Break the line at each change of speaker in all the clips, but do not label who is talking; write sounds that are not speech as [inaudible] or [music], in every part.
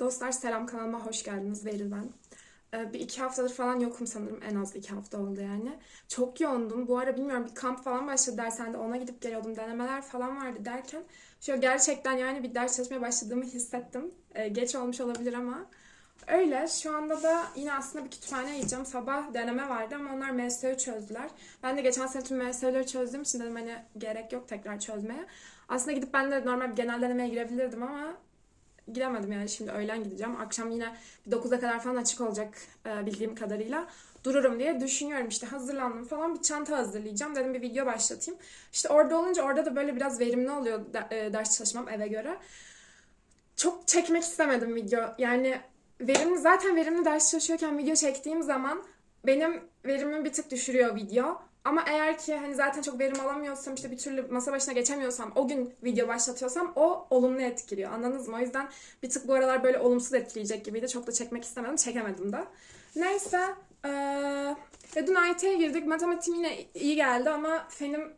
Dostlar selam kanalıma hoş geldiniz. Beril ben. Ee, bir iki haftadır falan yokum sanırım. En az iki hafta oldu yani. Çok yoğundum. Bu ara bilmiyorum bir kamp falan başladı dershanede. Ona gidip geliyordum. Denemeler falan vardı derken. Şöyle gerçekten yani bir ders çalışmaya başladığımı hissettim. Ee, geç olmuş olabilir ama. Öyle. Şu anda da yine aslında bir kütüphane gideceğim. Sabah deneme vardı ama onlar MSÖ'yü çözdüler. Ben de geçen sene tüm MSÖ'leri çözdüğüm için dedim hani gerek yok tekrar çözmeye. Aslında gidip ben de normal bir genel denemeye girebilirdim ama giremedim yani şimdi öğlen gideceğim. Akşam yine 9'a kadar falan açık olacak e, bildiğim kadarıyla. Dururum diye düşünüyorum işte hazırlandım falan bir çanta hazırlayacağım. Dedim bir video başlatayım. İşte orada olunca orada da böyle biraz verimli oluyor e, ders çalışmam eve göre. Çok çekmek istemedim video. Yani verimli zaten verimli ders çalışıyorken video çektiğim zaman benim verimimi bir tık düşürüyor video. Ama eğer ki hani zaten çok verim alamıyorsam işte bir türlü masa başına geçemiyorsam o gün video başlatıyorsam o olumlu etkiliyor. Anladınız mı? O yüzden bir tık bu aralar böyle olumsuz etkileyecek gibiydi. Çok da çekmek istemedim. Çekemedim de. Neyse. Eee ve dün AYT'ye girdik. Matematiğim yine iyi geldi ama fenim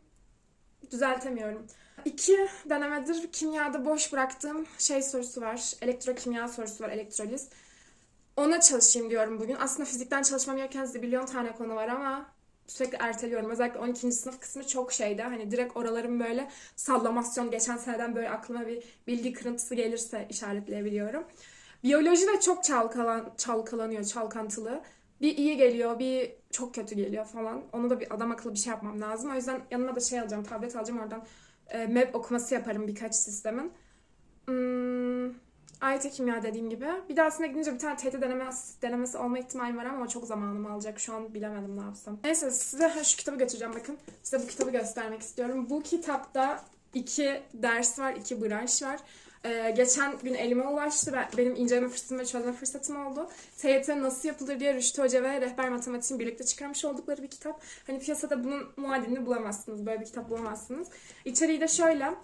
düzeltemiyorum. İki denemedir kimyada boş bıraktığım şey sorusu var. Elektrokimya sorusu var. Elektroliz. Ona çalışayım diyorum bugün. Aslında fizikten çalışmam gereken zibilyon tane konu var ama sürekli erteliyorum. Özellikle 12. sınıf kısmı çok şeyde. Hani direkt oraların böyle sallamasyon geçen seneden böyle aklıma bir bilgi kırıntısı gelirse işaretleyebiliyorum. Biyoloji de çok çalkalan, çalkalanıyor, çalkantılı. Bir iyi geliyor, bir çok kötü geliyor falan. Onu da bir adam akıllı bir şey yapmam lazım. O yüzden yanıma da şey alacağım, tablet alacağım. Oradan e, map okuması yaparım birkaç sistemin. Hmm, AYT kimya dediğim gibi. Bir de aslında gidince bir tane TET denemesi, denemesi olma ihtimali var ama çok zamanımı alacak. Şu an bilemedim ne yapsam. Neyse size şu kitabı götüreceğim bakın. Size bu kitabı göstermek istiyorum. Bu kitapta iki ders var, iki branş var. Ee, geçen gün elime ulaştı. Ben, benim inceleme fırsatım ve çözme fırsatım oldu. TYT nasıl yapılır diye Rüştü Hoca ve Rehber Matematiğin birlikte çıkarmış oldukları bir kitap. Hani piyasada bunun muadilini bulamazsınız. Böyle bir kitap bulamazsınız. İçeriği de şöyle.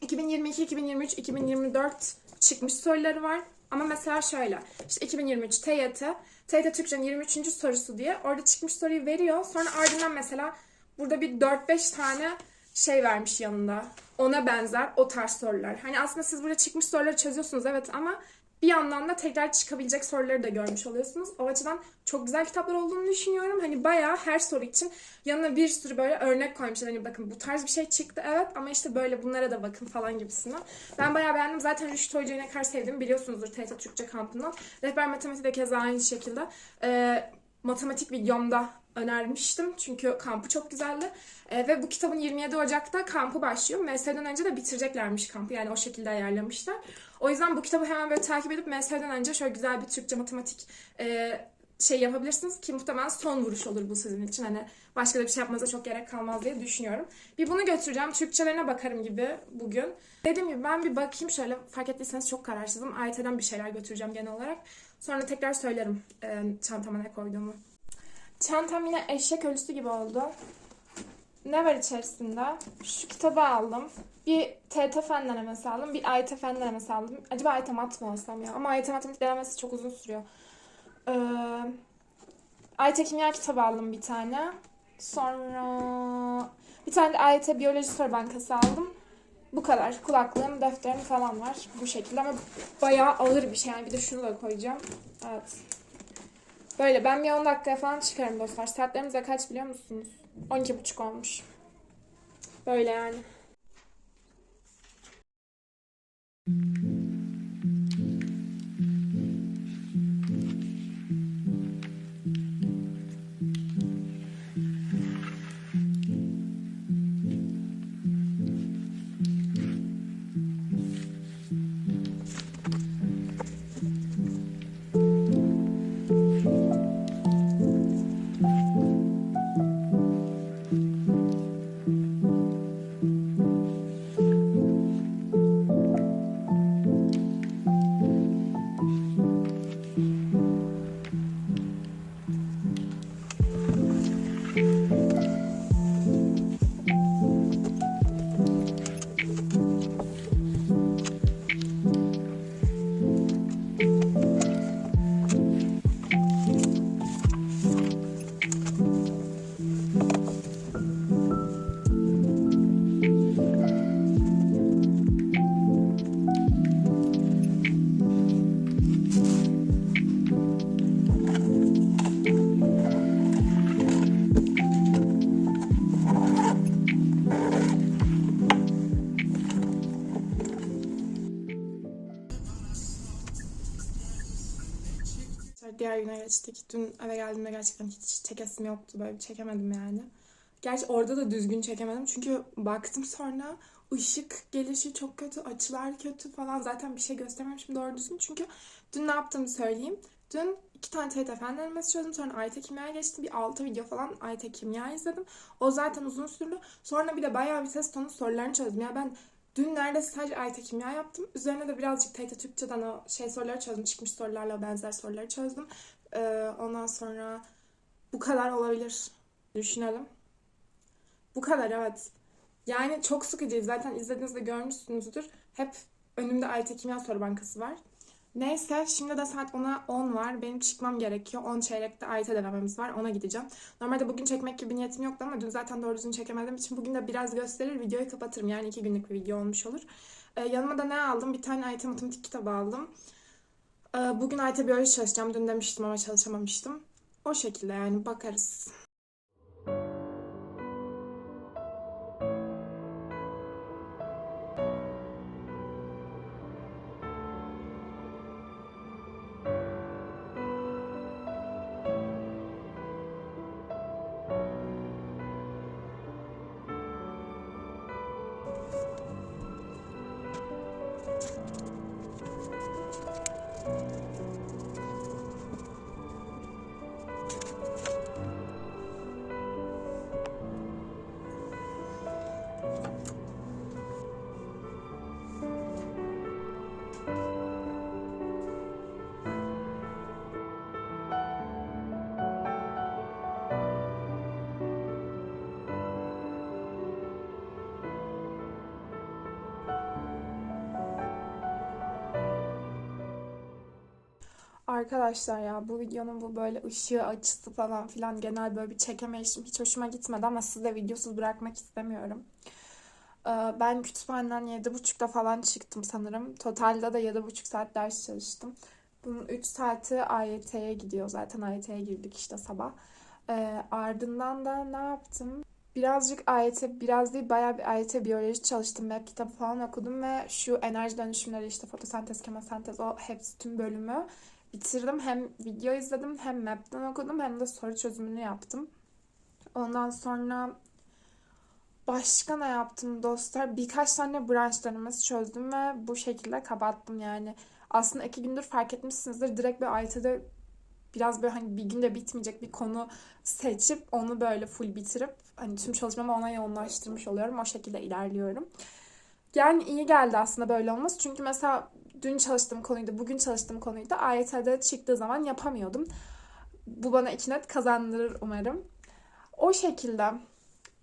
2022, 2023, 2024 çıkmış soruları var. Ama mesela şöyle. İşte 2023 TYT, TYT Türkçe'nin 23. sorusu diye orada çıkmış soruyu veriyor. Sonra ardından mesela burada bir 4-5 tane şey vermiş yanında. Ona benzer o tarz sorular. Hani aslında siz burada çıkmış soruları çözüyorsunuz evet ama bir yandan da tekrar çıkabilecek soruları da görmüş oluyorsunuz. O açıdan çok güzel kitaplar olduğunu düşünüyorum. Hani bayağı her soru için yanına bir sürü böyle örnek koymuşlar. Hani bakın bu tarz bir şey çıktı evet ama işte böyle bunlara da bakın falan gibisinden. Ben bayağı beğendim. Zaten Rüştü Hoca'yı ne kadar sevdiğimi biliyorsunuzdur TET Türkçe kampından. Rehber Matematik de keza aynı şekilde. Ee, matematik videomda önermiştim. Çünkü kampı çok güzeldi. Ee, ve bu kitabın 27 Ocak'ta kampı başlıyor. MS'den önce de bitireceklermiş kampı. Yani o şekilde ayarlamışlar. O yüzden bu kitabı hemen böyle takip edip MS'den önce şöyle güzel bir Türkçe matematik e, şey yapabilirsiniz ki muhtemelen son vuruş olur bu sizin için. Hani başka da bir şey yapmanıza çok gerek kalmaz diye düşünüyorum. Bir bunu götüreceğim. Türkçelerine bakarım gibi bugün. Dediğim gibi ben bir bakayım şöyle fark ettiyseniz çok kararsızım. AYT'den bir şeyler götüreceğim genel olarak. Sonra tekrar söylerim e, çantama ne koyduğumu. Çantam yine eşek ölüsü gibi oldu. Ne var içerisinde? Şu kitabı aldım. Bir TET fen denemesi aldım. Bir AYT fen denemesi aldım. Acaba AYT mat mı alsam ya? Ama AYT matematik denemesi çok uzun sürüyor. Ee, AYT kimya kitabı aldım bir tane. Sonra bir tane de AYT biyoloji soru bankası aldım. Bu kadar. Kulaklığım, defterim falan var. Bu şekilde ama bayağı ağır bir şey. Yani bir de şunu da koyacağım. Evet. Böyle ben bir 10 dakikaya falan çıkarım dostlar. Saatlerimiz de kaç biliyor musunuz? 12.30 olmuş. Böyle yani. Güne geçtik. Dün eve geldiğimde gerçekten hiç çekesim yoktu. Böyle bir çekemedim yani. Gerçi orada da düzgün çekemedim. Çünkü baktım sonra ışık gelişi çok kötü, açılar kötü falan. Zaten bir şey göstermemişim doğru düzgün. Çünkü dün ne yaptığımı söyleyeyim. Dün iki tane TYT fen çözdüm. Sonra AYT kimya geçtim. Bir 6 video falan AYT kimya izledim. O zaten uzun sürdü. Sonra bir de bayağı bir test tonu sorularını çözdüm. Ya ben dün neredeyse sadece AYT kimya yaptım. Üzerine de birazcık TYT Türkçeden o şey soruları çözdüm. Çıkmış sorularla benzer soruları çözdüm. Ee, ondan sonra bu kadar olabilir. Düşünelim. Bu kadar evet. Yani çok sıkıcı. Zaten izlediğinizde görmüşsünüzdür. Hep önümde AYT kimya soru bankası var. Neyse şimdi de saat 10'a 10 var. Benim çıkmam gerekiyor. 10 çeyrekte AYT denememiz var. Ona gideceğim. Normalde bugün çekmek gibi niyetim yoktu ama dün zaten doğru düzgün çekemediğim için bugün de biraz gösterir. Videoyu kapatırım. Yani 2 günlük bir video olmuş olur. Ee, yanıma da ne aldım? Bir tane AYT matematik kitabı aldım. Ee, bugün AYT biyoloji çalışacağım. Dün demiştim ama çalışamamıştım. O şekilde yani bakarız. Arkadaşlar ya bu videonun bu böyle ışığı açısı falan filan genel böyle bir çekemeyişim hiç hoşuma gitmedi ama size videosuz bırakmak istemiyorum. Ee, Ben kütüphaneden 7.30'da falan çıktım sanırım. Totalde de 7.5 saat ders çalıştım. Bunun 3 saati AYT'ye gidiyor zaten AYT'ye girdik işte sabah. Ee, ardından da ne yaptım? Birazcık AYT, biraz değil bayağı bir AYT biyoloji çalıştım. Web kitabı falan okudum ve şu enerji dönüşümleri işte fotosentez, kemosentez o hepsi tüm bölümü bitirdim. Hem video izledim hem map'ten okudum hem de soru çözümünü yaptım. Ondan sonra başka ne yaptım dostlar? Birkaç tane branş çözdüm ve bu şekilde kapattım yani. Aslında iki gündür fark etmişsinizdir. Direkt bir AYT'de biraz böyle hani bir günde bitmeyecek bir konu seçip onu böyle full bitirip hani tüm çalışmamı ona yoğunlaştırmış oluyorum. O şekilde ilerliyorum. Yani iyi geldi aslında böyle olması. Çünkü mesela dün çalıştığım konuydu, bugün çalıştığım konuyu da AYT'de çıktığı zaman yapamıyordum. Bu bana iki net kazandırır umarım. O şekilde.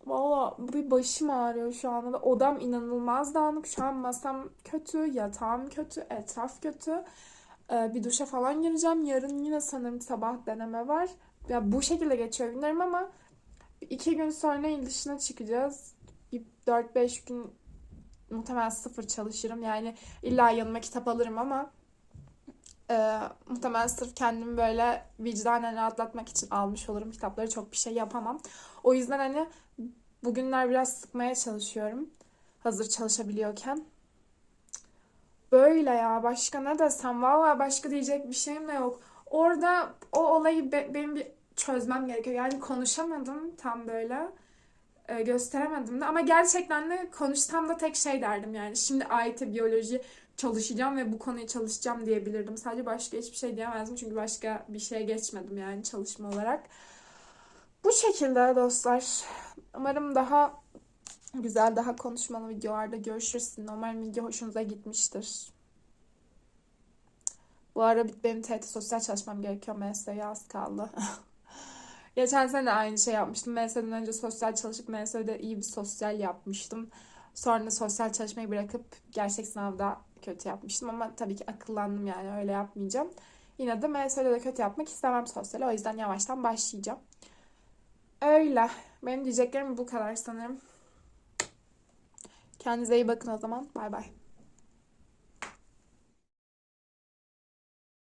Valla bir başım ağrıyor şu anda da. Odam inanılmaz dağınık. Şu an masam kötü, yatağım kötü, etraf kötü. Ee, bir duşa falan gireceğim. Yarın yine sanırım sabah deneme var. Ya bu şekilde geçiyor günlerim ama iki gün sonra il dışına çıkacağız. Bir 4-5 gün muhtemelen sıfır çalışırım. Yani illa yanıma kitap alırım ama e, muhtemelen sırf kendimi böyle vicdanen rahatlatmak için almış olurum. Kitapları çok bir şey yapamam. O yüzden hani bugünler biraz sıkmaya çalışıyorum. Hazır çalışabiliyorken. Böyle ya başka ne desem valla başka diyecek bir şeyim de yok. Orada o olayı be- benim bir çözmem gerekiyor. Yani konuşamadım tam böyle e, gösteremedim de ama gerçekten de konuşsam da tek şey derdim yani. Şimdi AYT biyoloji çalışacağım ve bu konuyu çalışacağım diyebilirdim. Sadece başka hiçbir şey diyemezdim çünkü başka bir şeye geçmedim yani çalışma olarak. Bu şekilde dostlar. Umarım daha güzel, daha konuşmalı videolarda görüşürsün. Umarım video hoşunuza gitmiştir. Bu ara benim TET sosyal çalışmam gerekiyor. MS'ye az kaldı. [laughs] Geçen sene de aynı şey yapmıştım. MS'den önce sosyal çalışıp MS'de iyi bir sosyal yapmıştım. Sonra sosyal çalışmayı bırakıp gerçek sınavda kötü yapmıştım ama tabii ki akıllandım yani öyle yapmayacağım. Yine de MS'de de kötü yapmak istemem sosyal. O yüzden yavaştan başlayacağım. Öyle. Benim diyeceklerim bu kadar sanırım. Kendinize iyi bakın o zaman. Bay bay.